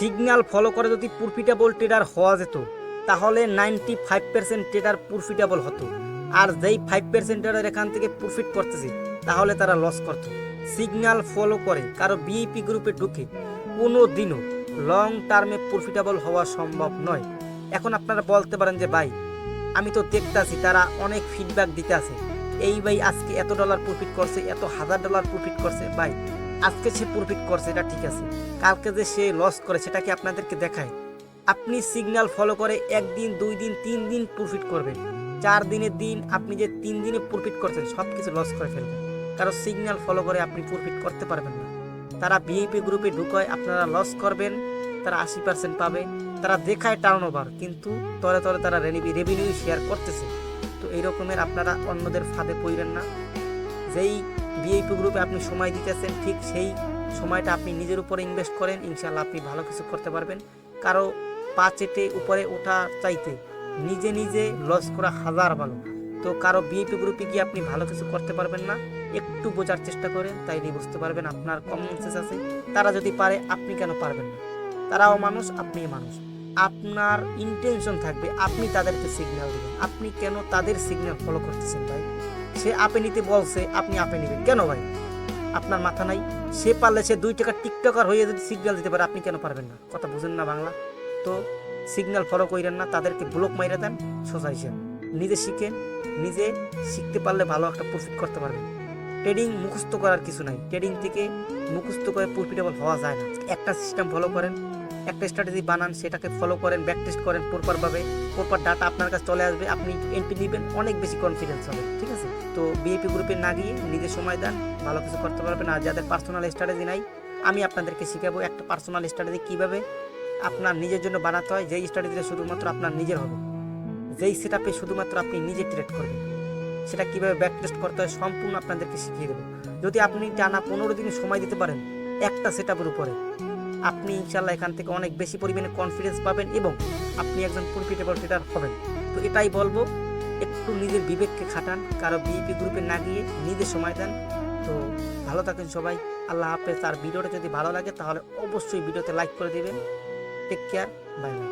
Signal follow করে যদি profitable tedder হওয়া যেত, তাহলে ninety five percent trader profitable হতো। আর যেই ফাইভ পার্সেন্ট ট্রেডার এখান থেকে প্রফিট করতেছে, তাহলে তারা লস করত। সিগন্যাল ফলো করে কারও বিইপি গ্রুপে ঢুকে কোনো দিনও লং টার্মে প্রফিটেবল হওয়া সম্ভব নয়। এখন আপনারা বলতে পারেন যে, ভাই, আমি তো দেখতাছি তারা অনেক ফিডব্যাক দিতে আছে। এই ভাই আজকে এত ডলার প্রফিট করছে, এত হাজার ডলার প্রফিট করছে। ভাই আজকে সে প্রফিট করছে, এটা ঠিক আছে। কালকে যে সে লস করে, সেটা কি আপনাদেরকে দেখায় আপনি সিগন্যাল ফলো করে একদিন, দুই দিন, তিন দিন প্রফিট করবেন। চার দিনের দিন আপনি যে তিন দিনে প্রফিট করছেন সব কিছু লস করে ফেলবেন। কারণ সিগন্যাল ফলো করে আপনি প্রফিট করতে পারবেন না। তারা ভিআইপি গ্রুপে ঢুকায়, আপনারা লস করবেন, তারা আশি পার্সেন্ট পাবে, তারা দেখায় টার্ন ওভার কিন্তু তরে তরে তারা রেভিনিউ শেয়ার করতেছে। তো এই রকমের আপনারা অন্যদের ফাঁদে পড়বেন না। যেই ভিআইপি গ্রুপে আপনি সময় দিতেছেন, ঠিক সেই সময়টা আপনি নিজের উপরে ইনভেস্ট করেন ইনশাল্লাহ আপনি ভালো কিছু করতে পারবেন। কারও পা চেটে উপরে ওঠা চাইতে নিজে নিজে লস করা হাজার ভালো। তো কারও বিএপি গ্রুপে গিয়ে আপনি ভালো কিছু করতে পারবেন না, একটু বোঝার চেষ্টা করেন তাইলে বুঝতে পারবেন আপনার কমন সেন্স আছে। তারা যদি পারে, আপনি কেন পারবেন না? তারাও মানুষ আপনি মানুষ। আপনার ইন্টেনশন থাকবে, আপনি তাদেরকে সিগন্যাল দিবেন। আপনি কেন তাদের সিগন্যাল ফলো করতেছেন ভাই? সে আপে নিতে বলছে, আপনি আপে নেবেন। কেন ভাই? আপনার মাথা নাই। সে পারলে সে দুই টাকা টিকটকার হয়ে যদি সিগন্যাল দিতে পারে, আপনি কেন পারবেন না? কথা বুঝেন না বাংলা। তো সিগন্যাল ফলো করেন না, তাদেরকে ব্লক মাইরে দেন সোজা হিসেবে নিজে শিখেন, নিজে শিখতে পারলে ভালো একটা প্রফিট করতে পারবেন। ট্রেডিং মুখস্থ করার কিছু নাই। ট্রেডিং থেকে মুখস্থ করে প্রফিটেবল হওয়া যায় না। একটা সিস্টেম ফলো করেন একটা স্ট্র্যাটেজি বানান, সেটাকে ফলো করেন ব্যাক টেস্ট করেন প্রপারভাবে প্রপার ডাটা আপনার কাছে চলে আসবে, আপনি এন্ট্রি নেবেন, অনেক বেশি কনফিডেন্স হবে, ঠিক আছে? তো বিএপি গ্রুপে না গিয়ে নিজের সময় দেন, ভালো কিছু করতে পারবেন, আর যাদের পার্সোনাল স্ট্র্যাটেজি নাই, আমি আপনাদেরকে শিখাবো একটা পার্সোনাল স্ট্র্যাটেজি কীভাবে আপনার নিজের জন্য বানাতে হয়, যেই স্ট্র্যাটেজিটা শুধুমাত্র আপনার নিজের হবে। যেই সেট আপে শুধুমাত্র আপনি নিজে ট্রেড করবেন, সেটা কীভাবে ব্যাক টেস্ট করতে হয়, সম্পূর্ণ আপনাদেরকে শিখিয়ে দেবো। যদি আপনি টানা পনেরো দিন সময় দিতে পারেন, একটা সেট আপের উপরে আপনি ইনশাল্লাহ এখান থেকে অনেক বেশি পরিমাণে কনফিডেন্স পাবেন এবং আপনি একজন প্রফিটেবল ট্রেডার হবেন। তো এটাই বলব, একটু নিজের বিবেককে খাটান, কারও বিপি গ্রুপে না গিয়ে নিজে সময় দেন। তো ভালো থাকেন সবাই, আল্লাহ হাফেজ। আর ভিডিওটা যদি ভালো লাগে তাহলে অবশ্যই ভিডিওতে লাইক করে দেবেন। Take care bye bye